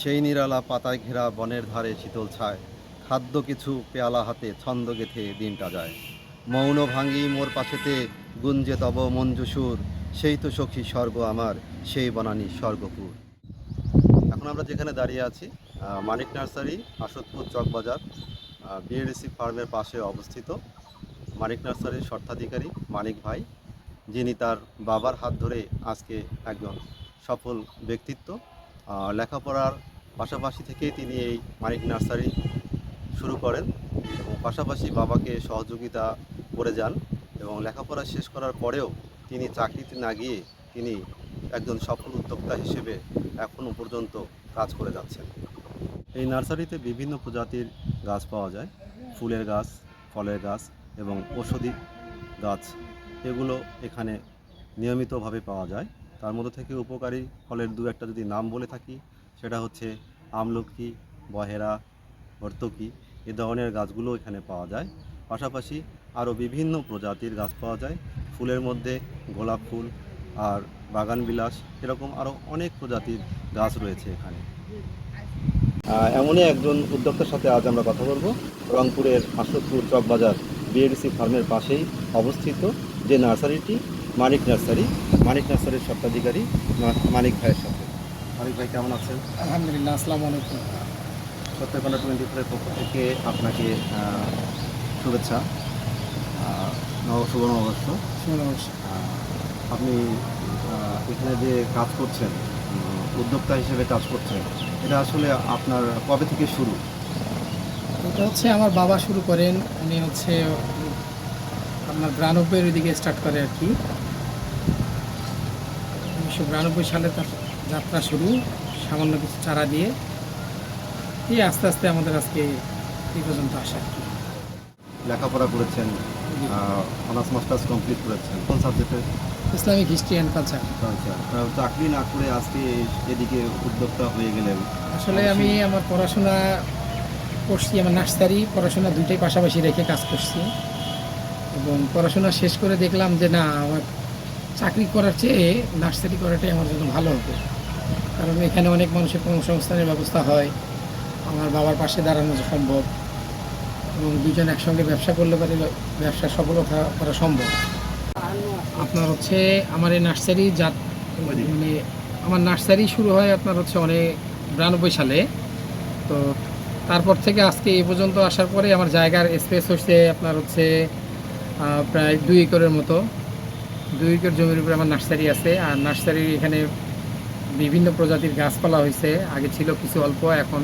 সেই নিরালা পাতায় ঘেরা বনের ধারে শীতল ছায়। খাদ্য কিছু পেয়ালা হাতে ছন্দ গেথে দিনটা যায়। মৌন ভাঙ্গি মোর পাশেতে, গুঞ্জে তব মঞ্জুসুর। সেই তো সখী স্বর্গ আমার, সেই বনানী স্বর্গপুর। এখন আমরা যেখানে দাঁড়িয়ে আছি মানিক নার্সারি আসদপুর চকবাজার বিএডিসি ফার্মের পাশে অবস্থিত। মানিক নার্সারির স্বত্বাধিকারী মানিক ভাই, যিনি তার বাবার হাত ধরে আজকে একজন সফল ব্যক্তিত্ব। লেখাপড়ার পাশাপাশি থেকেই তিনি এই মানিক নার্সারি শুরু করেন এবং পাশাপাশি বাবাকে সহযোগিতা করে যান এবং লেখাপড়া শেষ করার পরেও তিনি চাকরিতে না গিয়ে তিনি একজন সফল উদ্যোক্তা হিসেবে এখনও পর্যন্ত কাজ করে যাচ্ছেন। এই নার্সারিতে বিভিন্ন প্রজাতির গাছ পাওয়া যায়, ফুলের গাছ, ফলের গাছ এবং ঔষধি গাছ। এগুলো এখানে নিয়মিতভাবে পাওয়া যায়। তার মধ্যে থেকে উপকারী ফলের দু একটা যদি নাম বলে থাকি, সেটা হচ্ছে আমলকি, বহেরা, ভর্তকি, এ ধরনের গাছগুলো এখানে পাওয়া যায়। পাশাপাশি আরও বিভিন্ন প্রজাতির গাছ পাওয়া যায়। ফুলের মধ্যে গোলাপ ফুল আর বাগান বিলাস, এরকম আরও অনেক প্রজাতির গাছ রয়েছে এখানে। এমনই একজন উদ্যোক্তার সাথে আজ আমরা কথা বলব। রংপুরের আশরফপুর চকবাজার বিএডিসি ফার্মের পাশেই অবস্থিত যে নার্সারিটি মানিক নার্সারি মানিক নার্সারির স্বত্বাধিকারী মানিক ভাইয়ের সাথে। মানিক ভাই কেমন আছেন? আলহামদুলিল্লাহ আসসালামু আলাইকুম। সত্যকলা টোয়েন্টি ফোরের পক্ষ থেকে আপনাকে শুভেচ্ছা। শুভ নববর্ষ। আপনি এখানে যে কাজ করছেন উদ্যোক্তা হিসেবে কাজ করছেন এটা আসলে আপনার কবে থেকে শুরু? এটা হচ্ছে আমার বাবা শুরু করেন। উনি হচ্ছে আপনার বিরানব্বইয়ের দিকে স্টার্ট করে আর কি। উনিশশো বিরানব্বই সালে তার যাত্রা শুরু। সামান্য কিছু চারা দিয়ে। এই আস্তে আস্তে আমাদের আজকে এই পর্যন্ত আসা লেখাপড়া করেছেন অনার্স মাস্টার্স কমপ্লিট করেছেন। কোন সাবজেক্টে ইসলামিক হিস্ট্রি অ্যান্ড কালচার চাকরি না করে আজকে এদিকে উদ্যোক্তা হয়ে গেলেন। আসলে আমি আমার পড়াশোনা করছি আমার নার্সারি পড়াশোনা দুইটাই পাশাপাশি রেখে কাজ করছি। এবং পড়াশোনা শেষ করে দেখলাম যে না আমার চাকরি করার চেয়ে নার্সারি করাটাই আমার জন্য ভালো হবে। কারণ এখানে অনেক মানুষের কর্মসংস্থানের ব্যবস্থা হয়, আমার বাবার পাশে দাঁড়ানো সম্ভব এবং দুজন একসঙ্গে ব্যবসা করলে পারে ব্যবসা সফলতা করা সম্ভব। আপনার হচ্ছে আমার এই নার্সারি জাত মানে আমার নার্সারি শুরু হয় আপনার হচ্ছে অনেক বিরানব্বই সালে। তো তারপর থেকে আজকে এই পর্যন্ত আসার পরে আমার জায়গার স্পেস হচ্ছে আপনার হচ্ছে প্রায় দুই একরের মতো। দুই একর জমির উপরে আমার নার্সারি আছে, আর নার্সারির এখানে বিভিন্ন প্রজাতির গাছপালা হয়েছে। আগে ছিল কিছু অল্প, এখন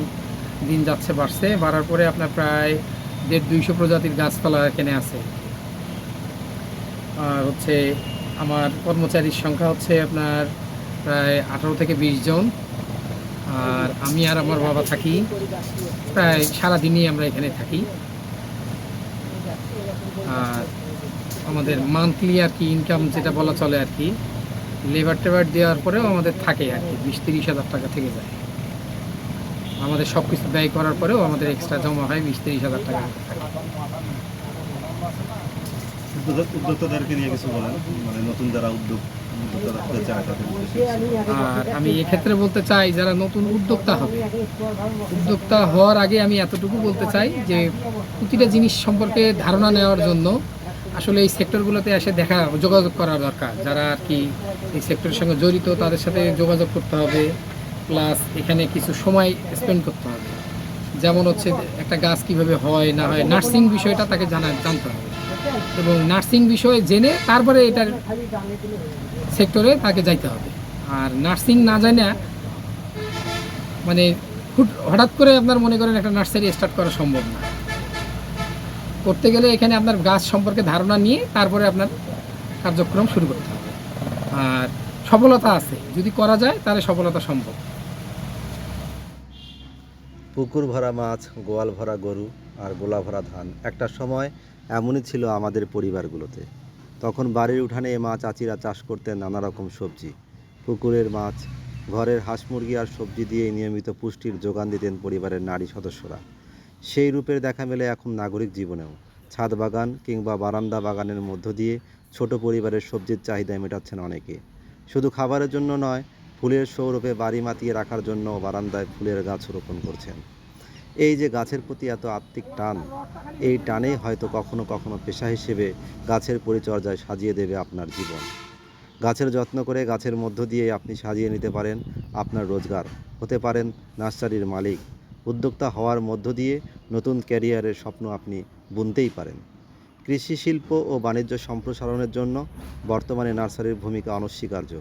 দিন যাচ্ছে, বাড়ছে। বাড়ার পরে আপনার প্রায় দেড় দুইশো প্রজাতির গাছপালা এখানে আছে। আর হচ্ছে আমার কর্মচারীর সংখ্যা হচ্ছে আপনার প্রায় আঠারো থেকে বিশ জন। আর আমি আর আমার বাবা থাকি। প্রায় সারাদিনই আমরা এখানে থাকি। আমাদের মান্থলি আর কি ইনকাম যেটা বলা চলে আর কি লেবার টেবার দেওয়ার পরেও আমাদের থাকে আর কি, বিশ তিরিশ হাজার টাকা থেকে যায়। আমাদের সব কিছু ব্যয় করার পরেও আমাদের এক্সট্রা জমা হয় বিশ তিরিশ হাজার টাকা উদ্যোক্তাদেরকে নিয়ে কিছু বলেন মানে নতুন যারা উদ্যোগ আর আমি এক্ষেত্রে বলতে চাই, যারা নতুন উদ্যোক্তা হবে, উদ্যোক্তা হওয়ার আগে আমি এতটুকু বলতে চাই যে, প্রতিটা জিনিস সম্পর্কে ধারণা নেওয়ার জন্য আসলে এই সেক্টরগুলোতে এসে দেখা, যোগাযোগ করা দরকার। যারা আর কি এই সেক্টরের সঙ্গে জড়িত, তাদের সাথে যোগাযোগ করতে হবে, প্লাস এখানে কিছু সময় স্পেন্ড করতে হবে। যেমন হচ্ছে একটা গাছ কীভাবে হয়, না হয়, নার্সিং বিষয়টা তাকে জানা, জানতে হবে। এবং নার্সিং বিষয়ে জেনে তারপরে এটার সেক্টরে তাকে যাইতে হবে। আর নার্সিং না জানা মানে হুট, হঠাৎ করে আপনার মনে করেন একটা নার্সারি স্টার্ট করা সম্ভব না। করতে গেলে এখানে আপনার গাছ সম্পর্কে ধারণা নিয়ে তারপরে আপনার কার্যক্রম শুরু করতে হবে। আর সফলতা আছে, যদি করা যায় তাহলে সফলতা সম্ভব। পুকুর ভরা মাছ, গোয়াল ভরা গরু আর গোলা ভরা ধান একটা সময় এমনই ছিল আমাদের পরিবারগুলোতে। তখন বাড়ির উঠানে মা চাচিরা চাষ করতেন নানা রকম সবজি। পুকুরের মাছ, ঘরের হাঁস মুরগি আর সবজি দিয়ে নিয়মিত পুষ্টির যোগান দিতেন পরিবারের নারী সদস্যরা। সেই রূপের দেখা মেলে এখন নাগরিক জীবনেও। ছাদ বাগান কিংবা বারান্দা বাগানের মধ্য দিয়ে ছোট পরিবারের সবজির চাহিদা মেটাচ্ছেন অনেকে। শুধু খাবারের জন্য নয়, ফুলের সৌরভে বাড়ি মাতিয়ে রাখার জন্য বারান্দায় ফুলের গাছ রোপণ করছেন। এই যে গাছের প্রতি এত আত্মিক টান, এই টানেই হয়তো কখনো কখনো পেশা হিসেবে গাছের পরিচর্যায় সাজিয়ে দেবে আপনার জীবন। গাছের যত্ন করে গাছের মধ্য দিয়ে আপনি সাজিয়ে নিতে পারেন আপনার রোজগার। হতে পারেন নার্সারির মালিক। উদ্যোক্তা হওয়ার মধ্য দিয়ে নতুন ক্যারিয়ারের স্বপ্ন আপনি বুনতেই পারেন। কৃষি শিল্প ও বাণিজ্য সম্প্রসারণের জন্য বর্তমানে নার্সারির ভূমিকা অনস্বীকার্য।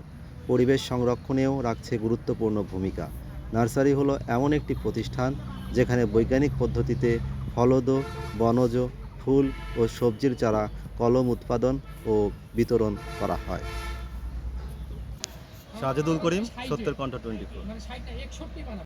পরিবেশ সংরক্ষণেও রাখছে গুরুত্বপূর্ণ ভূমিকা। নার্সারি হলো এমন একটি প্রতিষ্ঠান যেখানে বৈজ্ঞানিক পদ্ধতিতে ফলদ বনজ ফুল ও সবজির চারা কলম উৎপাদন ও বিতরণ করা হয়। সাজেদুল করিম সত্যের কণ্ঠ টোয়েন্টি মানে একষট্টি বানাবো।